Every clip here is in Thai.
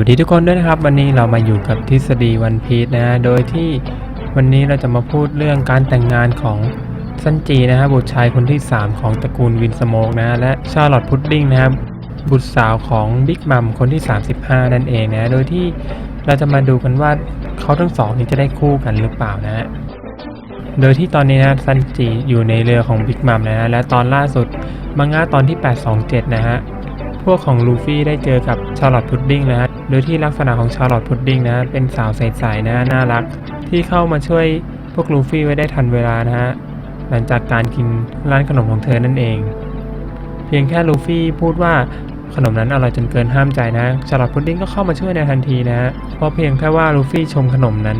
วัสดีทุกคนด้วยนะครับ วันนี้เรามาอยู่กับทฤษฎีวันพีชนะฮะโดยที่วันนี้เราจะมาพูดเรื่องการแต่งงานของซันจีนะฮะบุตรชายคนที่ 3 ของตระกูลวินสโมกนะและชาร์ลอตพุดดิ้งนะครับบุตรสาวของบิ๊กมัมคนที่ 35 นั่นเองนะฮะโดยที่เราจะมาดูกันว่าเขาทั้งสองนี้จะได้คู่กันหรือเปล่านะฮะโดยที่ตอนนี้นะซันจีอยู่ในเรือของบิ๊กมัมนะฮะและตอนล่าสุดมังงะตอนที่ 827 นะฮะพวกของลูฟี่ได้เจอกับชาร์ลอตพุดดิ้งนะฮะ โดยที่ลักษณะของชาร์ลอตพุดดิ้งนะ เป็นสาวใสๆนะน่ารัก ที่เข้ามาช่วยพวกลูฟี่ไว้ได้ทันเวลานะฮะหลังจากการกินร้านขนมของเธอนั่นเอง เพียงแค่ลูฟี่พูดว่าขนมนั้นอร่อยจนเกินห้ามใจนะชาร์ลอตพุดดิ้งก็เข้ามาช่วยในทันทีนะฮะเพราะเพียงแค่ว่าลูฟี่ชมขนมนั้น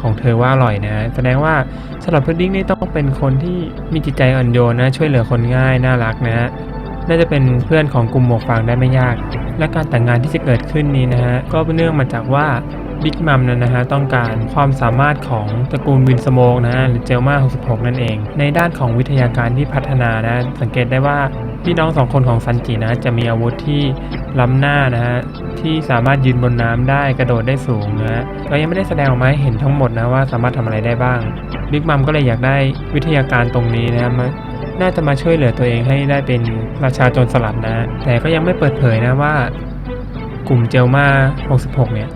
ของเธอว่าอร่อยนะแสดงว่าชาร์ลอตพุดดิ้งนี่ต้องเป็นคนที่มีจิตใจอ่อนโยนนะช่วยเหลือคนง่ายน่ารักนะฮะ น่าจะเป็นเพื่อนของกลุ่มหมวกฟางได้ไม่ยาก และการแต่งงานที่จะเกิดขึ้นนี้นะฮะก็เนื่องมาจากว่าบิ๊กมัมนะฮะต้องการความสามารถของตระกูลวินสโมกนะฮะหรือเจลมา 66 นั่นเอง ในด้านของวิทยาการที่พัฒนานะสังเกตได้ว่าพี่น้องสองคนของซันจินะจะมีอาวุธที่ล้ำหน้านะฮะที่สามารถยืนบนน้ำได้กระโดดได้สูงนะฮะก็ยังไม่ได้แสดงออกมาให้เห็นทั้งหมดนะว่าสามารถทำอะไรได้บ้างบิ๊กมัมก็เลยอยากได้วิทยาการตรงนี้นะฮะมา น่าจะมาช่วยเหลือตัวเองให้ได้เป็นราชาโจรสลัดนะ แต่ก็ยังไม่เปิดเผยนะว่ากลุ่มเจลมา 66 เนี่ย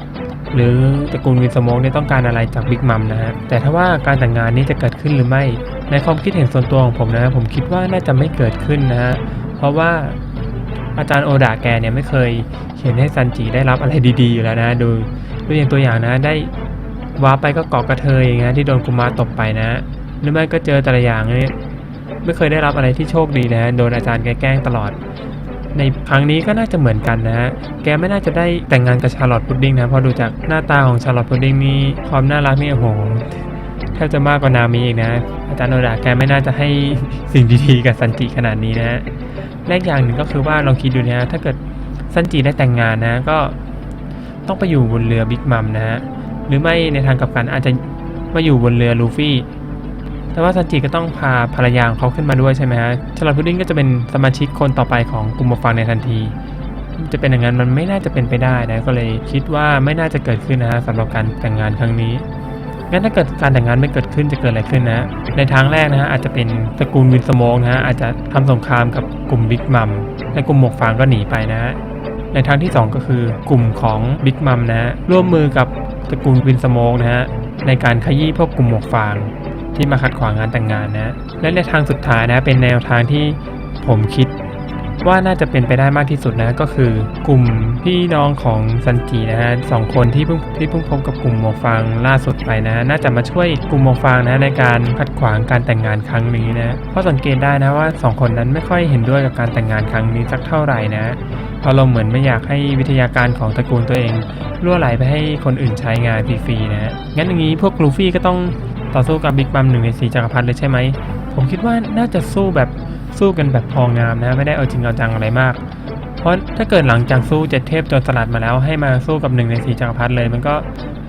หรือตระกูลวินสโมกเนี่ยต้องการอะไรจากบิ๊กมัมนะฮะ แต่ถ้าว่าการแต่งงานนี้จะเกิดขึ้นหรือไม่ ในความคิดเห็นส่วนตัวของผมนะ ผมคิดว่าน่าจะไม่เกิดขึ้นนะฮะ เพราะว่าอาจารย์โอดาแกเนี่ยไม่เคยเขียนให้ซันจิได้รับอะไรดีๆอยู่แล้วนะดูดูอย่างตัวอย่างนะได้ว้าไปก็เกาะกระเทยอย่างเงี้ยที่โดนกุมารตบไปนะ หรือไม่ก็เจอแต่ละอย่างเนี่ย ไม่เคยได้รับอะไรที่โชคดีนะโดนอาจารย์แกแกล้งตลอด ในครั้งนี้ก็น่าจะเหมือนกันนะฮะแกไม่น่าจะได้แต่งงานกับชาร์ลอตพุดดิ้งนะเพราะดูจากหน้าตาของชาร์ลอตพุดดิ้งนี่ความน่ารักนี่โอ้โหแทบจะมากกว่านามีอีกนะ อาจารย์โนดาแกไม่น่าจะให้สิ่งดีๆกับซันจิขนาดนี้นะและอีกอย่างหนึ่งก็คือว่าลองคิดดูนะฮะถ้าเกิดซันจิได้แต่งงานนะก็ต้องไปอยู่บนเรือบิ๊กมัมนะฮะหรือไม่ในทางกลับกันอาจจะมาอยู่บนเรือลูฟี่ แต่ว่าซันจิก็ต้องพาภรรยาของเขาขึ้นมาด้วยใช่ไหมฮะชาลอตพุดดิ้งก็จะเป็นสมาชิกคนต่อไปของกลุ่มหมวกฟางในทันที จะเป็นอย่างนั้นมันไม่น่าจะเป็นไปได้นะก็เลยคิดว่าไม่น่าจะเกิดขึ้นนะฮะสำหรับการแต่งงานครั้งนี้งั้นถ้าเกิดการแต่งงานไม่เกิดขึ้นจะเกิดอะไรขึ้นนะ ในทางแรกนะฮะอาจจะเป็นตระกูลวินสโมกนะฮะอาจจะทำสงครามกับกลุ่มบิ๊กมัมและกลุ่มหมวกฟางก็หนีไปนะฮะในทางที่ 2 ก็คือกลุ่มของบิ๊กมัมนะฮะร่วมมือกับตระกูลวินสโมกนะฮะในการขยี้พวกกลุ่มหมวกฟาง ที่มาขัดขวางงานแต่งงานนะ และในทางสุดท้ายนะเป็นแนวทางที่ผมคิดว่าน่าจะเป็นไปได้มากที่สุดนะก็คือกลุ่มพี่น้องของซันจินะฮะสองคนที่เพิ่งที่เพิ่งพบกับกลุ่มหมวกฟางล่าสุดไปนะ น่าจะมาช่วยกลุ่มหมวกฟางนะในการขัดขวางการแต่งงานครั้งนี้นะเพราะสังเกตได้นะว่าสองคนนั้นไม่ค่อยเห็นด้วยกับการแต่งงานครั้งนี้สักเท่าไหร่นะเพราะเราเหมือนไม่อยากให้วิทยาการของตระกูลตัวเองล่วไหลไปให้คนอื่นใช้งานฟรีๆนะงั้นอย่างนี้พวกลูฟี่ก็ต้อง ต่อสู้กับบิ๊กบัมหนึ่งในสีจักรพรรดิเลยใช่ไหม ผมคิดว่าน่าจะสู้แบบสู้กันแบบพองามนะ ไม่ได้เอาจริงเอาจังอะไรมาก เพราะถ้าเกิดหลังจากสู้เจ็ดเทพจรสลัดมาแล้วให้มาสู้กับหนึ่งในสีจักรพรรดิเลย มันก็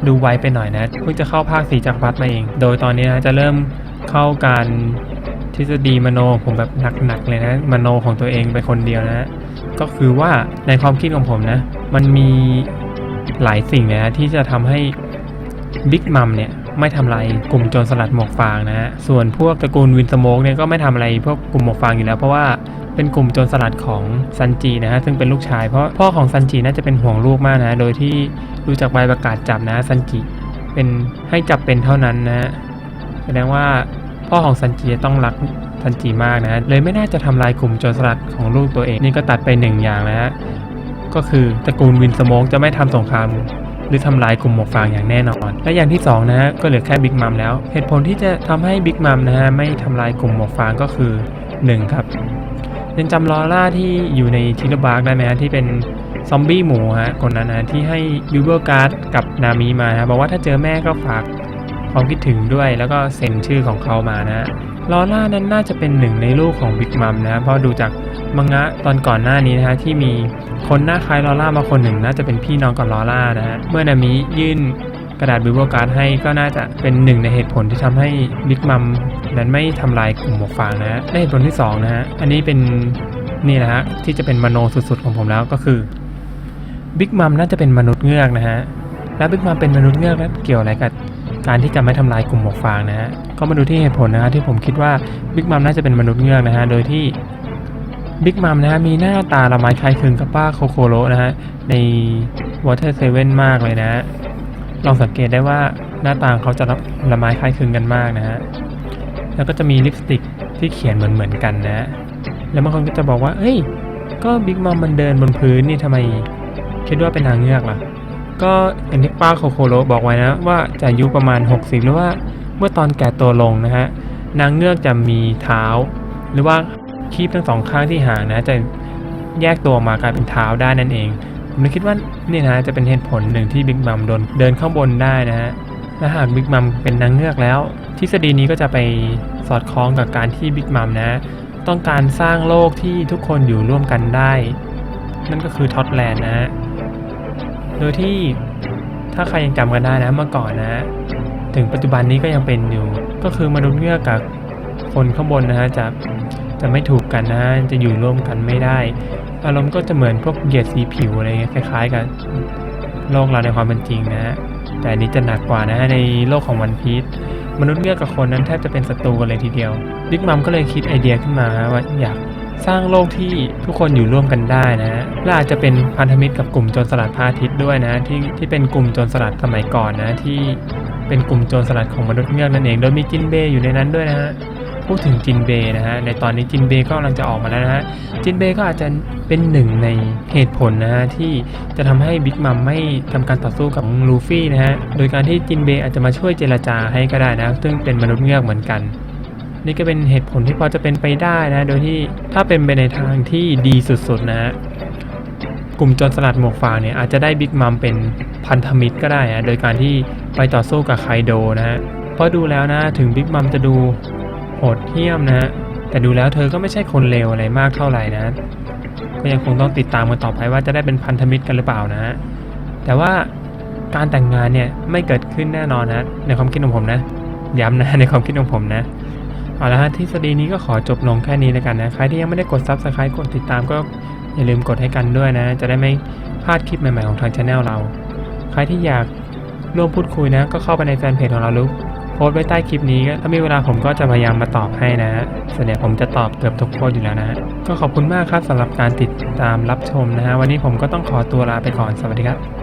ดูไวไปหน่อยนะเพิ่งจะเข้าภาคสีจักรพรรดิมาเอง โดยตอนนี้นะจะเริ่มเข้าการทฤษฎีมโนของผมแบบหนักๆเลยนะมโนของตัวเองไปคนเดียวนะ ก็คือว่าในความคิดของผมนะ มันมีหลายสิ่งเลยนะที่จะทำให้บิ๊กมัมเนี่ย ไม่ทำลายกลุ่มโจรสลัดหมวกฟางนะฮะส่วนพวกตระกูลวินสโมกเนี่ยก็ไม่ทำอะไรพวกกลุ่มหมวกฟางอยู่แล้ว เพราะว่าเป็นกลุ่มโจรสลัดของซันจีนะฮะซึ่งเป็นลูกชายเพราะพ่อของซันจีน่าจะเป็นห่วงลูกมากนะโดยที่ดูจากใบประกาศจับนะซันจิเป็นให้จับเป็นเท่านั้นนะฮะแสดงว่าพ่อของซันจีต้องรักซันจิมากนะเลยไม่น่าจะทำลายกลุ่มโจรสลัดของลูกตัวเองนี่ก็ตัดไปหนึ่งอย่างนะฮะก็คือตระกูลวินสโมกจะไม่ทำสงคราม หรือทำลายกลุ่มหมวกฟางอย่างแน่นอน และอย่างที่ 2 นะฮะก็เหลือแค่บิ๊กมัมแล้ว เหตุผลที่จะทำให้บิ๊กมัมนะฮะไม่ทำลายกลุ่มหมวกฟางก็คือ 1 ครับยังจำลอร่าที่อยู่ในทิลบาร์กได้ไหมฮะที่เป็นซอมบี้หมูฮะคนนั้นนะที่ให้ยูเบอร์การ์ดกับนามิมานะบอกว่าถ้าเจอแม่ก็ฝาก ความคิดถึงด้วยแล้วก็เซ็นชื่อของเขามานะลอร่านั้นน่าจะเป็นหนึ่งในลูกของบิ๊กมัมนะเพราะดูจากมังงะตอนก่อนหน้านี้นะฮะที่มีคนหน้าคล้ายลอร่ามาคนหนึ่งน่าจะเป็นพี่น้องกับลอร่านะฮะเมื่อนามิยื่นกระดาษบิวเบการ์ดให้ก็น่าจะเป็นหนึ่งในเหตุผลที่ทำให้บิ๊กมัมนั้นไม่ทำลายกลุ่มหมวกฟางนะฮะเหตุผลที่สองนะฮะอันนี้เป็นนี่นะฮะที่จะเป็นมโนสุดๆของผมแล้วก็คือบิ๊กมัมน่าจะเป็นมนุษย์เงือกนะฮะแล้วบิ๊กมัมเป็นมนุษย์เงือกแล้วเกี่ยวอะไรกับ การที่จะไม่ทำลายกลุ่มหมวกฟางนะฮะก็มาดูที่เหตุผลนะฮะที่ผมคิดว่าบิ๊กมัมน่าจะเป็นมนุษย์เงือกนะฮะโดยที่บิ๊กมัมนะฮะมีหน้าตาละไม้คล้ายคลึงกับป้าโคโคโรนะฮะใน Water Seven มากเลยนะฮะลองสังเกตได้ว่าหน้าตาเขาจะละละไม้คล้ายคลึงกันมากนะฮะแล้วก็จะมีลิปสติกที่เขียนเหมือนเหมือนๆกันนะฮะแล้วบางคนก็จะบอกว่าเอ้ยก็บิ๊กมัมมันเดินบนพื้นนี่ทำไมคิดว่าเป็นนางเงือกล่ะ ก็อย่างที่ป้าโคโคโรบอกไว้นะว่าจะอายุประมาณ 60 หรือว่าเมื่อตอนแก่ตัวลงนะฮะนางเงือกจะมีเท้า หรือว่าคีบทั้งสองข้างที่หางนะจะแยกตัวมากลายเป็นเท้าได้นั่นเอง ผมเลยคิดว่านี่นะจะเป็นเหตุผลหนึ่งที่บิ๊กมัมโดนเดินข้างบนได้นะฮะและหากบิ๊กมัมเป็นนางเงือกแล้ว ทฤษฎีนี้ก็จะไปสอดคล้องกับการที่บิ๊กมัมนะ ต้องการสร้างโลกที่ทุกคนอยู่ร่วมกันได้ นั่นก็คือท็อตแลนด์นะฮะ โดยที่ถ้าใครยังจำกันได้นะเมื่อก่อนนะ ถึงปัจจุบันนี้ก็ยังเป็นอยู่ ก็คือมนุษย์เงือกกับคนข้างบนนะฮะจะจะไม่ถูกกันนะจะอยู่ร่วมกันไม่ได้ อารมณ์ก็จะเหมือนพวกเหยียดสีผิวอะไรเงี้ยคล้าย ๆ กับโลกเราในความเป็นจริงนะฮะแต่อันนี้จะหนักกว่านะฮะในโลกของวันพีชมนุษย์เงือกกับคนนั้นแทบจะเป็นศัตรูกันเลยทีเดียวบิ๊กมัมก็เลยคิดไอเดียขึ้นมาว่าอยาก สร้างโลกที่ทุกคนอยู่ร่วมกันได้นะ และอาจจะเป็นพันธมิตรกับกลุ่มโจรสลัดพาทิต์ด้วยนะที่ที่เป็นกลุ่มโจรสลัดสมัยก่อนนะที่เป็นกลุ่มโจรสลัดของมนุษย์เงือกนั่นเอง โดยมีจินเบย์อยู่ในนั้นด้วยนะฮะพูดถึงจินเบย์นะฮะในตอนนี้จินเบย์ก็กำลังจะออกมาแล้วนะฮะจินเบย์ก็อาจจะเป็นหนึ่งในเหตุผลนะฮะที่จะทำให้บิ๊กมัมไม่ทำการต่อสู้กับลูฟี่นะฮะโดยการที่จินเบย์อาจจะมาช่วยเจรจาให้ก็ได้นะซึ่งเป็นมนุษย์เงือกเหมือนกัน นี่ก็เป็นเหตุผลที่พอจะเป็นไปได้นะ โดยที่ถ้าเป็นไปในทางที่ดีสุดๆนะฮะกลุ่มโจรสลัดหมวกฟางเนี่ยอาจจะได้บิ๊กมัมเป็นพันธมิตรก็ได้นะโดยการที่ไปต่อสู้กับไคโดนะฮะเพราะดูแล้วนะถึงบิ๊กมัมจะดูโหดเหี้ยมนะฮะแต่ดูแล้วเธอก็ไม่ใช่คนเลวอะไรมากเท่าไหร่นะก็ยังคงต้องติดตามกันต่อไปว่าจะได้เป็นพันธมิตรกันหรือเปล่านะฮะแต่ว่าการแต่งงานเนี่ยไม่เกิดขึ้นแน่นอนนะในความคิดของผมนะย้ำนะในความคิดของผมนะ เอาละฮะทฤษฎีนี้ก็ขอจบลงแค่นี้แล้วกันนะ ใครที่ยังไม่ได้กด Subscribe กดติดตามก็อย่าลืมกดให้กันด้วยนะ จะได้ไม่พลาดคลิปใหม่ๆของทางช anel เรา ใครที่อยากร่วมพูดคุยนะ ก็เข้าไปในแฟนเพจของเราหรือโพสต์ไว้ใต้คลิปนี้ถ้ามีเวลาผมก็จะพยายามมาตอบให้นะส่วนใหญ่ผมจะตอบเกือบทุกโพสต์อยู่แล้วนะ ก็ขอบคุณมากครับสำหรับการติดตามรับชมนะฮะวันนี้ผมก็ต้องขอตัวลาไปก่อนสวัสดีครับ